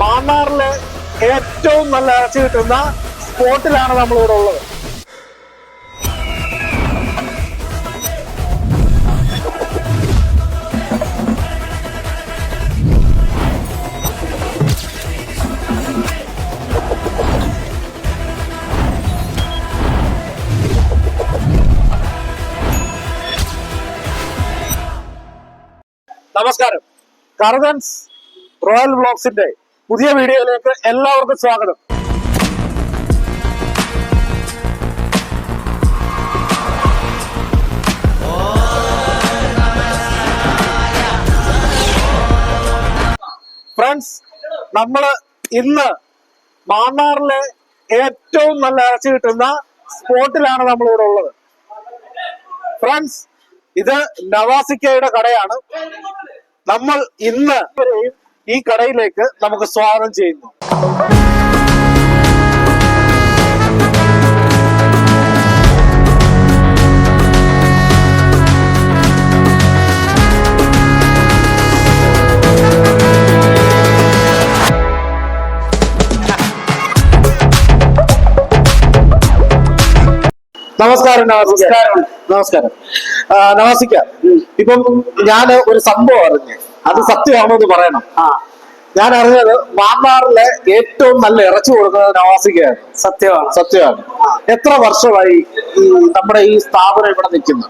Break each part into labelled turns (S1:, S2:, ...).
S1: മാന്നാറിലെ ഏറ്റവും നല്ല ഇറച്ചി കിട്ടുന്ന സ്പോട്ടിലാണ് നമ്മളിവിടെ ഉള്ളത്. നമസ്കാരം. കറുതൻസ് റോയൽ ബ്ലോഗ്സിന്റെ പുതിയ വീഡിയോയിലേക്ക് എല്ലാവർക്കും സ്വാഗതം. ഫ്രണ്ട്സ് നമ്മൾ ഇന്ന് മാന്നാറിലെ ഏറ്റവും നല്ല ഇറച്ചി കിട്ടുന്ന സ്പോട്ടിലാണ് നമ്മളിവിടെ ഉള്ളത്. ഫ്രണ്ട്സ് ഇത് നവാസിക്കയുടെ കടയാണ്. നമ്മൾ ഇന്ന് ഈ കടയിലേക്ക് നമുക്ക് സ്വാഗതം ചെയ്യുന്നു. നമസ്കാരം നമസ്കാരം. നമസ്കാരം. നമസ്കാരം. ഇപ്പം ഞാൻ ഒരു സംഭവം അറിഞ്ഞ്. അത് സത്യമാണോ എന്ന് പറയണം. ഞാൻ അറിഞ്ഞത് മാന്നാറിലെ ഏറ്റവും നല്ല ഇറച്ചി കൊടുക്കുന്നത് നവാസിക്കാണ്
S2: സത്യമാണ്.
S1: സത്യമാണ്. എത്ര വർഷമായി ഈ നമ്മുടെ ഈ സ്ഥാപനം ഇവിടെ നിൽക്കുന്നു?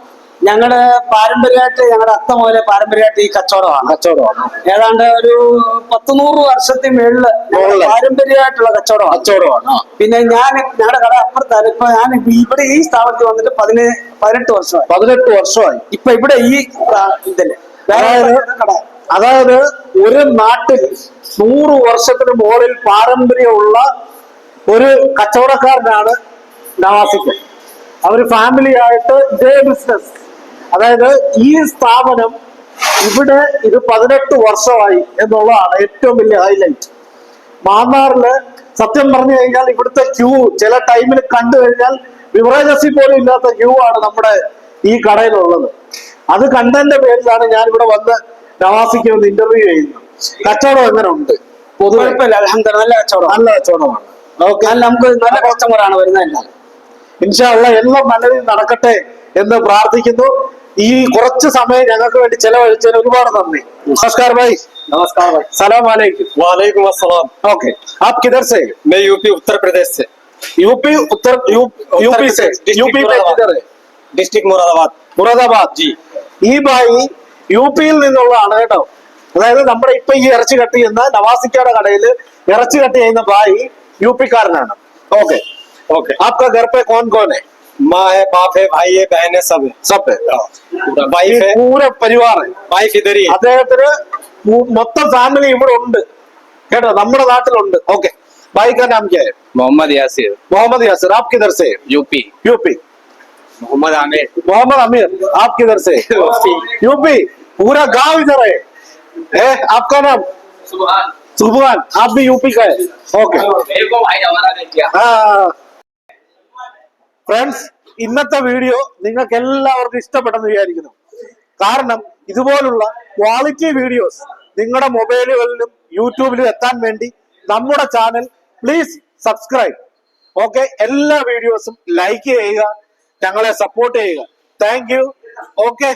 S2: ഞങ്ങളുടെ പാരമ്പര്യമായിട്ട് ഞങ്ങളുടെ അത്ത മുതലെ പാരമ്പര്യമായിട്ട് ഈ കച്ചവടമാണ്.
S1: കച്ചവടമാണ്.
S2: ഏതാണ്ട് ഒരു പത്തുനൂറ് വർഷത്തിന്
S1: മേളിൽ.
S2: പാരമ്പര്യമായിട്ടുള്ള കച്ചവടമാണ്.
S1: കച്ചവടമാണ്
S2: പിന്നെ ഞാൻ ഞങ്ങളുടെ കട അപ്പുറത്താണ്. ഇപ്പൊ ഞാൻ ഇവിടെ ഈ സ്ഥാപനത്തിൽ വന്നിട്ട് പതിനേ പതിനെട്ട് വർഷമായി.
S1: പതിനെട്ട് വർഷമായി.
S2: ഇപ്പൊ ഇവിടെ ഈ ഇതല്ലേ ഇതിൽ. വേറെ കട.
S1: അതായത് ഒരു നാട്ടിൽ നൂറ് വർഷത്തിന് മുകളിൽ പാരമ്പര്യമുള്ള ഒരു കച്ചവടക്കാരനാണ് നവാസിക്ക് അവർ ഫാമിലി ആയിട്ട് ഇതേ ബിസിനസ് അതായത് ഈ സ്ഥാപനം ഇവിടെ ഇത് പതിനെട്ട് വർഷമായി എന്നുള്ളതാണ് ഏറ്റവും വലിയ ഹൈലൈറ്റ് മാന്നാറിൽ സത്യം പറഞ്ഞു കഴിഞ്ഞാൽ ഇവിടുത്തെ ക്യൂ ചില ടൈമിൽ കണ്ടു കഴിഞ്ഞാൽ ബിവറേജസിൽ പോലും ഇല്ലാത്ത ക്യൂ ആണ് നമ്മുടെ ഈ കടയിലുള്ളത്. അത് കണ്ടതിന്റെ പേരിലാണ് ഞാൻ ഇവിടെ വന്ന് നവാസിക്ക് വന്ന് ഇന്റർവ്യൂ ചെയ്യുന്നു. കച്ചവടം എങ്ങനെ ഉണ്ട്? പൊതുവെ.
S2: നല്ല കച്ചവടം.
S1: നല്ല കച്ചവടമാണ്. ഓക്കെ.
S2: നമുക്ക് നല്ല കസ്റ്റമറാണ് വരുന്നതെല്ലാം
S1: ഇൻഷാല്ല എല്ലാം നല്ല രീതിയിൽ നടക്കട്ടെ എന്ന് പ്രാർത്ഥിക്കുന്നു. ഈ കുറച്ച് സമയം ഞങ്ങൾക്ക് വേണ്ടി ചെലവഴിച്ചതിന് ഒരുപാട് നന്ദി. നമസ്കാരം ഭായി
S2: नमस्कार
S1: भाई सलाम वालेकुम
S3: वालेकुम अस्सलाम
S1: ओके आप किधर से
S3: मैं यूपी उत्तर प्रदेश से
S1: यूपी उत्तर यूपी से यूपी में किधर है
S3: डिस्ट्रिक्ट मुरादाबाद
S1: मुरादाबाद जी യു പിയിൽ നിന്നുള്ളതാണ് കേട്ടോ അതായത് നമ്മുടെ ഇപ്പൊ ഈ ഇറച്ചി കട്ട് ചെയ്യുന്ന നവാസിക്കയുടെ കടയിൽ ഇറച്ചി കട്ട് ചെയ്യുന്ന ബായി യു പിക്കാരനാണ് ഓക്കെ
S3: ओके
S1: आपका घर पे कौन कौन है
S3: माँ है बाप है भाई है बहन है सब है
S1: सब है
S3: पूरा वाइफ है
S1: പൂര പരിവാർ
S3: वाइफ इधर ही है
S1: അദ്ദേഹത്തിന് മു- മൊത്തം ഫാമിലി ഇവിടെ ഉണ്ട് കേട്ടോ നമ്മുടെ നാട്ടിലുണ്ട് ഓക്കെ भाई का नाम क्या है
S4: मोहम्मद यासिर
S1: मोहम्मद यासिर आप किधर से
S4: यूपी
S1: यूपी
S4: मोहम्मद आमिर
S1: मोहम्मद अमीर आप किधर से यूपी पूरा गांव इधर है है आपका नाम सुभान आप भी यूपी का है ओके
S4: मेरे को भाई हमारा ने किया
S1: ഫ്രണ്ട്സ് ഇന്നത്തെ വീഡിയോ നിങ്ങൾക്ക് എല്ലാവർക്കും ഇഷ്ടപ്പെട്ടെന്ന് വിചാരിക്കുന്നു കാരണം ഇതുപോലുള്ള ക്വാളിറ്റി വീഡിയോസ് നിങ്ങളുടെ മൊബൈലുകളിലും യൂട്യൂബിലും എത്താൻ വേണ്ടി നമ്മുടെ ചാനൽ പ്ലീസ് സബ്സ്ക്രൈബ് ഓക്കെ എല്ലാ വീഡിയോസും ലൈക്ക് ചെയ്യുക ഞങ്ങളെ സപ്പോർട്ട് ചെയ്യുക. Thank you okay